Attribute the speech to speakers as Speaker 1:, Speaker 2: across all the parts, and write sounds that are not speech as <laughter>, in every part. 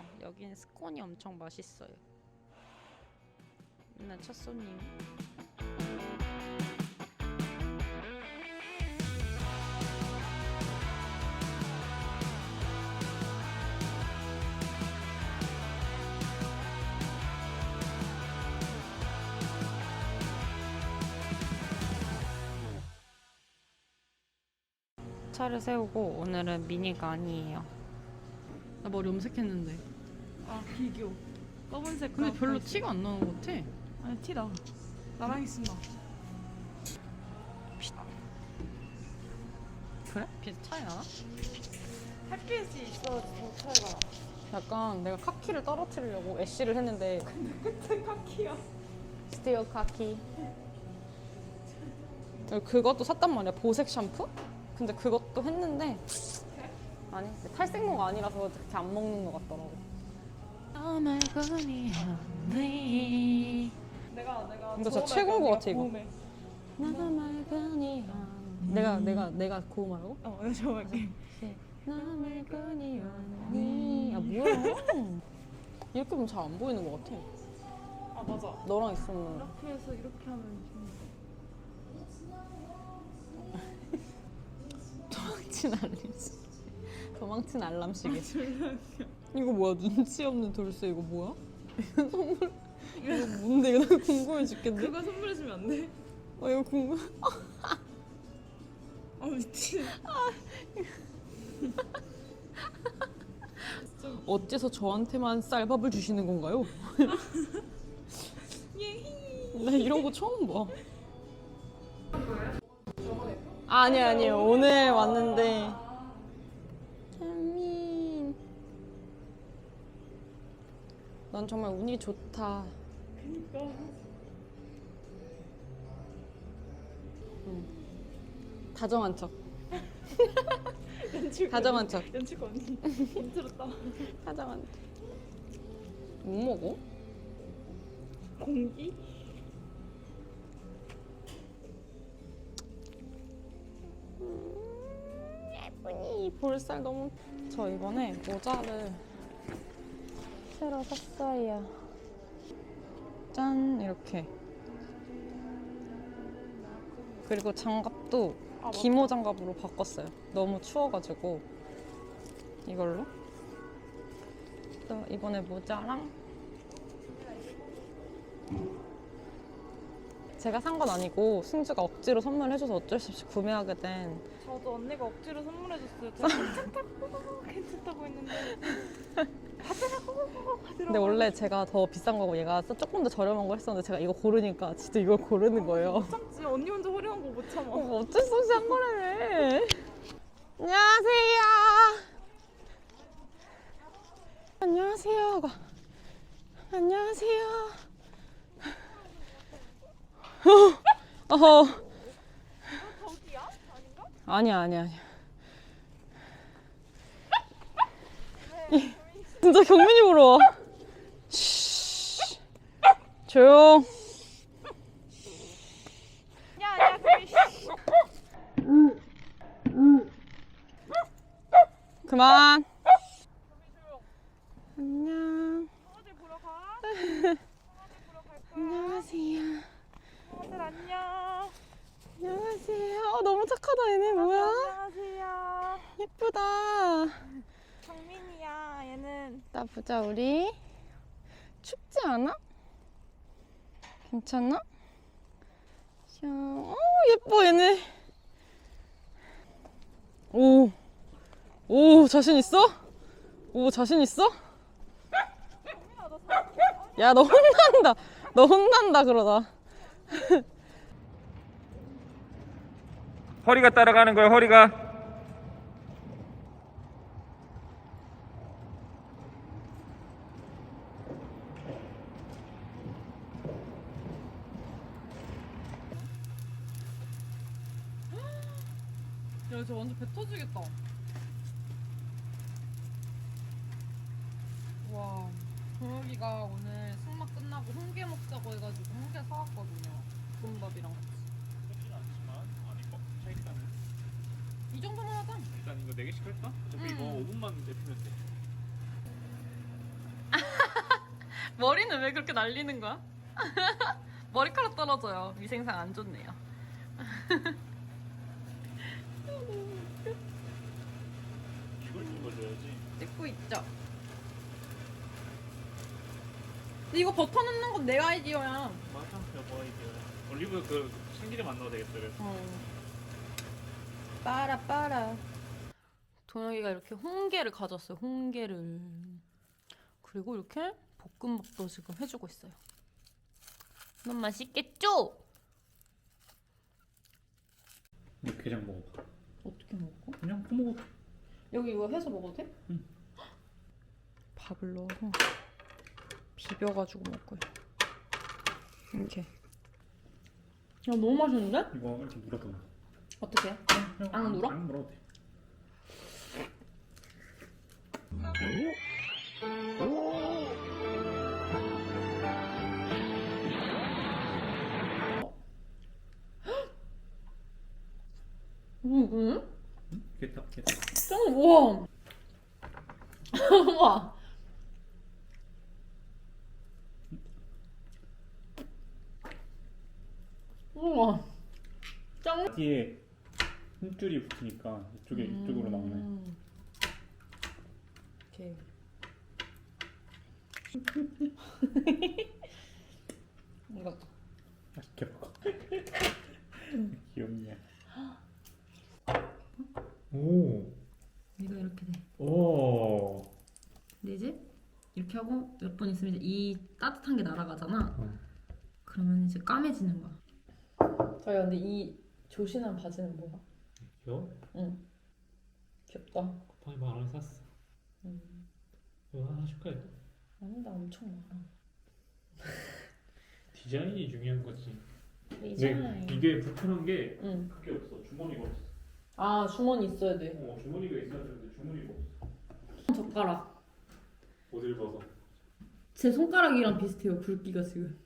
Speaker 1: 왔습니다. 여기는 스콘이 엄청 맛있어요. 맨날 첫 손님. 차를 세우고 오늘은 미니가 아니에요. 나 머리 염색했는데.
Speaker 2: 아 비교 검은색
Speaker 1: 근데 별로 티가 안 나는 것 같아.
Speaker 2: 아니 티다 나랑 있으면
Speaker 1: 그래? 빛 차이 나나?
Speaker 2: 햇빛이 있어 더 차이가
Speaker 1: 약간 내가 카키를 떨어뜨리려고 애쉬를 했는데
Speaker 2: 끝은 카키야
Speaker 1: 스티어 카키. 그것도 샀단 말이야 보색 샴푸? 근데 그것도 했는데 아니 탈색모가 아니라서 그렇게 안 먹는 것 같더라고.
Speaker 2: 내가 내가
Speaker 1: 근데 진짜 최고인 것 같아, 이거.
Speaker 2: 고음해.
Speaker 1: 내가 내가 내가 고음하라고?
Speaker 2: 어 저음할게
Speaker 1: 남의 끈이 왔니? 야 뭐야? 이렇게 보면 잘 안 보이는 것 같아.
Speaker 2: 아 맞아
Speaker 1: 너랑 있으면
Speaker 2: 이렇게 해서 이렇게 하면 좀
Speaker 1: 도망친 알림시. 도망친 알람 시계. 이거 뭐야? 눈치 없는 돌쇠 이거 뭐야? 이거 선물. 이거 뭔데? 이거 나 궁금해 죽겠네.
Speaker 2: 그거 선물해주면 안 돼?
Speaker 1: 어 이거 궁금.
Speaker 2: 아 미친
Speaker 1: 어째서 저한테만 쌀밥을 주시는 건가요? <laughs>
Speaker 2: 예히
Speaker 1: 나 이런 거 처음 봐. 아니 아니요 오늘 왔는데. 현민. 넌 정말 운이 좋다.
Speaker 2: 그니까 <laughs>
Speaker 1: 다정한 척.
Speaker 2: 연출
Speaker 1: 다정한 척.
Speaker 2: 연출 언니 힘들었다
Speaker 1: 다정한 척. 못 먹어?
Speaker 2: 공기
Speaker 1: 예쁘니 볼살 너무. 저 이번에 모자를 새로 샀어요. 짠 이렇게. 그리고 장갑도
Speaker 2: 아.
Speaker 1: 기모 장갑으로 바꿨어요. 너무 추워가지고 이걸로. 또 이번에 모자랑 제가 산 건 아니고 승주가 억지로 선물해줘서 어쩔 수 없이 구매하게 된
Speaker 2: 저도 언니가 억지로 선물해줬어요 제가 <laughs> 괜찮다고 괜찮다고 했는데 <laughs>
Speaker 1: 근데 원래 제가 더 비싼 거고 얘가 조금 더 저렴한 거 했었는데 제가 이거 고르니까 진짜 이걸 고르는 거예요. <laughs>
Speaker 2: 참지 언니 혼자 화려한 거 못 참아
Speaker 1: 어, 어쩔 수 없이 한 거라며. 안녕하세요. 안녕하세요. 하고. 안녕하세요. 어허.
Speaker 2: 아닌가?
Speaker 1: 아니야, 아니야, 아니야. 진짜 경민이 와. 쉬. 조용.
Speaker 2: 야, 야, 저기
Speaker 1: 그만. 안녕.
Speaker 2: 강아지 보러 가. 강아지 보러 갈 거야.
Speaker 1: 안녕하세요.
Speaker 2: 다들 안녕.
Speaker 1: 안녕하세요. 어, 너무 착하다, 얘네 뭐야?
Speaker 2: 안녕하세요.
Speaker 1: 예쁘다.
Speaker 2: 정민이야. 얘는
Speaker 1: 나 보자, 우리. 춥지 않아? 괜찮아? 샤, 어, 예뻐, 얘네. 오. 오, 자신 있어? 오, 자신 있어? 야, 너 혼난다. 너 혼난다, 그러다.
Speaker 3: 허리가 따라가는 거야 허리가
Speaker 1: 완전 배 터지겠다. 와, 도혁이가 오늘 승막 끝나고 홍게 먹자고 해가지고 홍게 사왔거든요. 볶음밥이랑 같이.
Speaker 3: 쉽지는 않지만 아니 뭐 차이니까는
Speaker 1: 이 정도만 하자.
Speaker 3: 일단 이거 4개씩 할까? 어차피
Speaker 1: 음.
Speaker 3: 이거 5분만 데피면 돼 <laughs>
Speaker 1: 머리는 왜 그렇게 날리는 거야? <laughs> 머리카락 떨어져요. 위생상 안 좋네요. <laughs>
Speaker 3: 이걸 찍어줘야지.
Speaker 1: 찍고 있죠. 근데 이거 버터 넣는 건 내 아이디어야.
Speaker 3: 맞아, 여보 아이디어. 올리브 그 참기름 안 넣어도 되겠다. 그래서.
Speaker 1: 어. 빠라 빠라. 동혁이가 이렇게 홍게를 가졌어요. 홍게를. 그리고 이렇게 볶음밥도 지금 해주고 있어요. 너무 맛있겠죠?
Speaker 3: 이거 게장 먹어봐.
Speaker 1: 어떻게 먹어?
Speaker 3: 그냥 퍼먹어.
Speaker 1: 여기 이거 해서 먹어도 돼?
Speaker 3: 응.
Speaker 1: 밥을 넣어서 비벼가지고 먹고요. 이렇게. 야 너무 맛있는데?
Speaker 3: 이거 이렇게 물어도 돼.
Speaker 1: 어떻게? 안 물어?
Speaker 3: 안 물어도 돼.
Speaker 1: 음, 음?
Speaker 3: 게다 게다.
Speaker 1: 짱, 우와. <laughs> 우와. 와. 짱.
Speaker 3: 뒤에 힘줄이 붙으니까 이쪽에 이쪽으로 나오네.
Speaker 1: 음. 오케이. <laughs> 이거
Speaker 3: 맛있게 먹어. <laughs> 귀엽네. 오.
Speaker 1: 이거 이렇게 돼.
Speaker 3: 오.
Speaker 1: 근데 이제 이렇게 하고 몇 번 있으면 이제 이 따뜻한 게 날아가잖아.
Speaker 3: 응.
Speaker 1: 그러면 이제 까매지는 거야. 자기야 근데 이 조신한 바지는 뭐야?
Speaker 3: 귀여워?
Speaker 1: 응. 귀엽다.
Speaker 3: 쿠팡에 만 원에 샀어.
Speaker 1: 음.
Speaker 3: 이거 하나 줄까 이거?
Speaker 1: 아니 나 엄청 많아. <laughs>
Speaker 3: 디자인이 중요한 거지. 네, 이게 불편한 게
Speaker 1: 응.
Speaker 3: 그게 없어. 주머니가 없어.
Speaker 1: 아 주머니 있어야 돼.
Speaker 3: 어, 주머니가 있어야 되는데 주머니가 없어.
Speaker 1: 젓가락.
Speaker 3: 어딜 벗어?
Speaker 1: 제 손가락이랑 비슷해요. 굵기가 지금.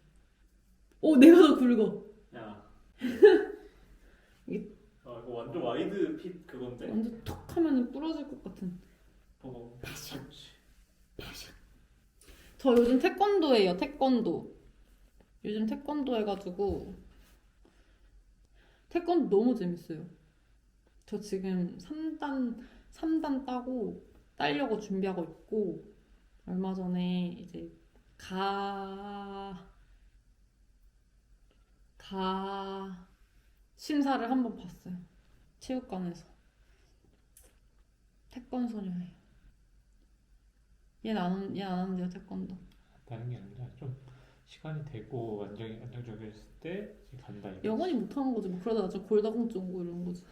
Speaker 1: 오 내가 더 굵어.
Speaker 3: 야.
Speaker 1: 이게-
Speaker 3: 아 이거 완전 와이드 핏 그건데.
Speaker 1: 완전 톡 하면 부러질 것 같은.
Speaker 3: 봐봐. 그렇지.
Speaker 1: 저 요즘 태권도예요. 태권도. 요즘 태권도 해가지고 태권도 너무 재밌어요. 저 지금 3단 3단 따고 따려고 준비하고 있고 얼마 전에 이제 가... 가... 심사를 한번 봤어요. 체육관에서. 태권 소녀예요. 얘는 안, 얘안 하는데요, 태권도.
Speaker 3: 다른 게 아니라 좀 시간이 되고 안정 안정적이었을 때 이제 간다 이거.
Speaker 1: 영원히 못하는 거지 뭐 그러다가 좀 골다공증 오고 이런 거지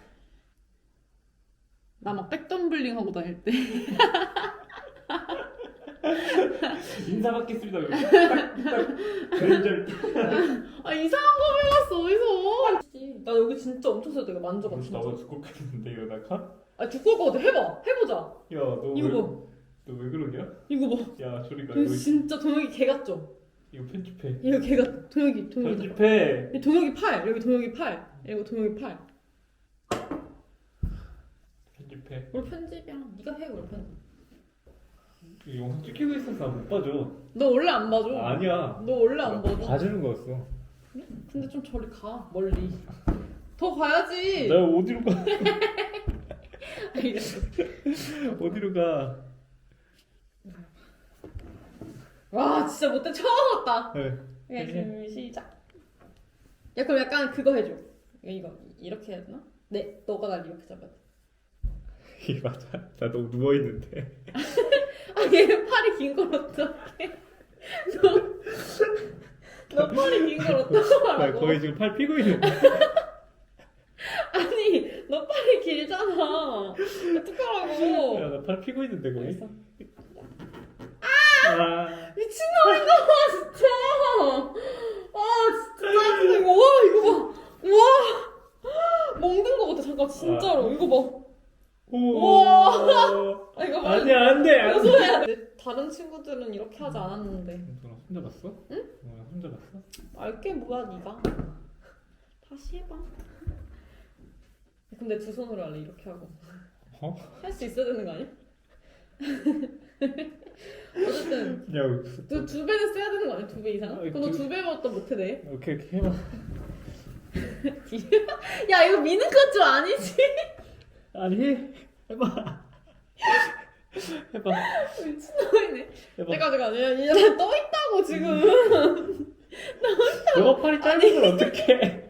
Speaker 1: 나 막 백덤블링 하고 다닐 때 <laughs> <laughs>
Speaker 3: 인사 받겠습니다. 딱딱 그랜절.
Speaker 1: 아 이상한 거 몰랐어 어디서 나 여기 진짜 엄청 세다 이거 만져봐 진짜
Speaker 3: 나보다 두껍겠는데 이러다가?
Speaker 1: 아 두꺼울 것 같아 해봐 해보자
Speaker 3: 야너
Speaker 1: 이거
Speaker 3: 왜?
Speaker 1: 봐
Speaker 3: 너왜 그러냐?
Speaker 1: 이거 봐
Speaker 3: 야 저리가
Speaker 1: 이거
Speaker 3: 이거
Speaker 1: 진짜 동혁이 개 같죠?
Speaker 3: 이거 편집해.
Speaker 1: 이거 개 같.. 동혁이 동혁이
Speaker 3: 편집해.
Speaker 1: 여기 동혁이 팔 여기 동혁이 팔 이거 동혁이 팔
Speaker 3: 편집해.
Speaker 1: 뭘 편집이야 네가 해 그럼 편집
Speaker 3: 이 영상 찍히고 있어서 못 봐줘.
Speaker 1: 너 원래 안 봐줘
Speaker 3: 아니야.
Speaker 1: 너 원래 안 봐줘
Speaker 3: 봐주는 거였어.
Speaker 1: 근데 좀 저리 가 멀리 더 가야지
Speaker 3: 나 어디로 가? <laughs> 어디로 가?
Speaker 1: 와 진짜 못돼 처음 왔다
Speaker 3: 네.
Speaker 1: 네, 지금 시작 야 그럼 약간 그거 해줘 이거 이렇게 해야 되나? 네 너가 날 이렇게 잡아야 돼
Speaker 3: 이게 맞아. 나 너무 누워 있는데. <laughs> <laughs>
Speaker 1: 아얘 팔이 긴 걸 어떡해 <laughs> 너, 너 팔이 긴걸 어떡하라고
Speaker 3: 나 거의 지금 팔 피고 있는데. <laughs>
Speaker 1: 아니 너 팔이 길잖아 어떡하라고
Speaker 3: 야나 팔 피고 있는데 거의.
Speaker 1: 알겠어.
Speaker 3: 아.
Speaker 1: 미친놈인가 봐 진짜 아 진짜 짜증나 이거 와 이거 봐와 먹는 거 같아 잠깐 진짜로
Speaker 3: 아.
Speaker 1: 이거 봐 친구들은 이렇게 하지 않았는데
Speaker 3: 너랑 혼자 봤어? 응? 어, 혼자 봤어?
Speaker 1: 알게 뭐야 네가 다시 해봐 근데 두 손으로 할래 이렇게 하고
Speaker 3: 어?
Speaker 1: 할 수 있어야 되는 거 아니야? <laughs> 어쨌든 야너두 배는 써야 되는 거 아니야? 두 배 이상?
Speaker 3: 아,
Speaker 1: 그럼
Speaker 3: 그-
Speaker 1: 너두 배만 또 못해 내.
Speaker 3: 오케이 오케이 해봐 <laughs>
Speaker 1: 야 이거 미는 건좀 아니지?
Speaker 3: 아니 해 해봐 해봐
Speaker 1: 미친놈이네.
Speaker 3: 해봐
Speaker 1: 내가 내가 얘- 얘떠 있다고 지금.
Speaker 3: 너가 팔이 짧은 걸 어떡해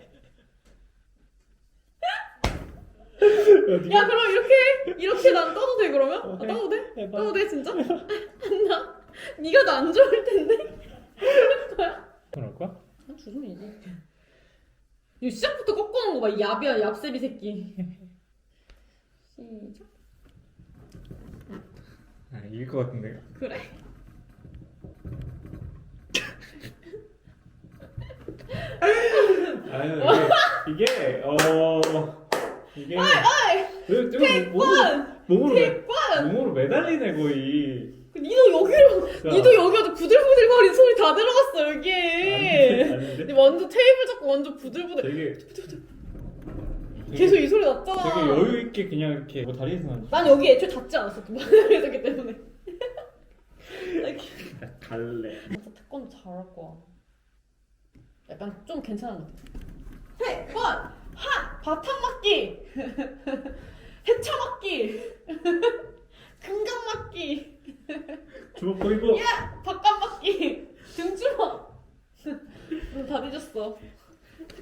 Speaker 3: 야, 네가
Speaker 1: 야 그럼 이렇게 이렇게 난 떠도 돼 그러면?
Speaker 3: 어,
Speaker 1: 아,
Speaker 3: 해.
Speaker 1: 떠도 돼?
Speaker 3: 해봐
Speaker 1: 떠도 돼 진짜? 나 네가 더안 좋을 텐데.
Speaker 3: 그럴 거야?
Speaker 1: 아 주름이지. 이 시작부터 꺾어놓은 거 봐. 이 야비야 얍새비 새끼. <laughs> 시작.
Speaker 3: 아 이길 것 같은데
Speaker 1: 그래. <laughs>
Speaker 3: 아유 이게 이게 어 이게 왜좀 몸으로
Speaker 1: 관!
Speaker 3: 몸으로 매,
Speaker 1: 관!
Speaker 3: 몸으로 매달리네 거의
Speaker 1: 니도 여기로
Speaker 3: 야.
Speaker 1: 니도 여기 아주 부들부들거리는 소리 다 들어갔어 여기에.
Speaker 3: 아닌데? 아닌데?
Speaker 1: 니 완전 테이블 잡고 완전 부들부들.
Speaker 3: 되게
Speaker 1: 계속 이 소리
Speaker 3: 되게
Speaker 1: 났잖아.
Speaker 3: 여유 있게 그냥 이렇게 뭐 다리에서
Speaker 1: 난난 여기 애초에 닿지 않았어. 그 마늘이었기 때문에. <laughs> 나 이렇게
Speaker 3: 갈래
Speaker 1: 진짜 태권도 잘할 거야. 약간 좀 괜찮은 것 같아. 태권! 하! 바탕 맞기! <laughs> 해쳐 맞기! <laughs> 금강 맞기!
Speaker 3: 주먹 보이고
Speaker 1: 야! 바깥 맞기! 등주먹! 다 뒤졌어.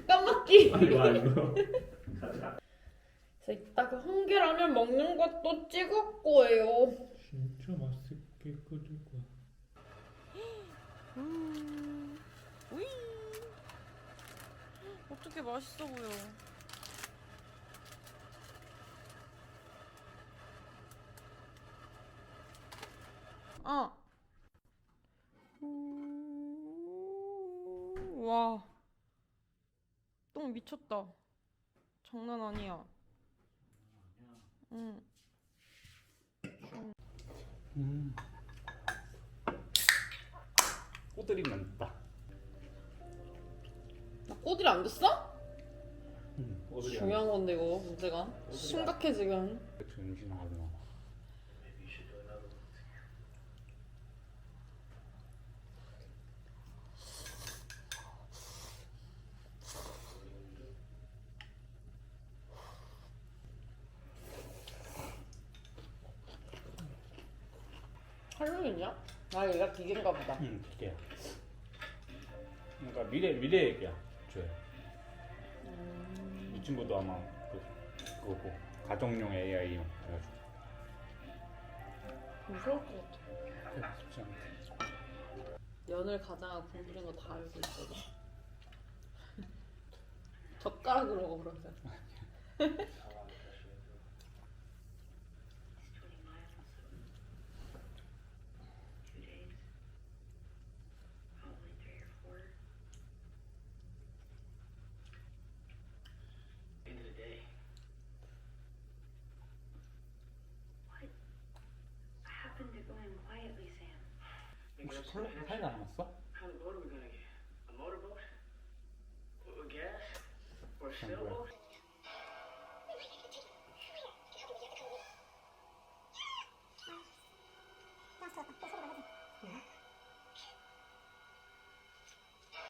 Speaker 1: 바깥 맞기!
Speaker 3: 아이고 아이고
Speaker 1: 그래서 이따가 홍게라면 먹는 것도 찍을 거예요.
Speaker 3: 진짜 맛있게 끓일 거야
Speaker 1: 우이. 어떻게 맛있어 보여. 아. 음, 와. 똥 미쳤다. 장난 아니야. 응.
Speaker 3: 음. 꼬들이 난다
Speaker 1: 나 꼬들이 안 됐어?
Speaker 3: 응, 꼬들이
Speaker 1: 중요한 건데 이거 문제가 심각해 지금.
Speaker 3: 정신하지 마
Speaker 1: 할로윈이야? 아 얘가 기계인가 보다.
Speaker 3: 응, 기계야. 그러니까 미래 미래 얘기야, 저. 이 친구도 아마 그 그거고 가정용 AI용 그래가지고
Speaker 1: 무서울 것 같아.
Speaker 3: 쉽지 않대.
Speaker 1: 연을 가장하고 공부된 거다 알고 있거든. <laughs> 젓가락으로 그러 <laughs>
Speaker 3: 혹시 콜라 사이다 안 남았어?
Speaker 4: How kind of boat are we gonna get? A motorboat? Or gas? Or a
Speaker 3: Somewhere.
Speaker 4: sailboat?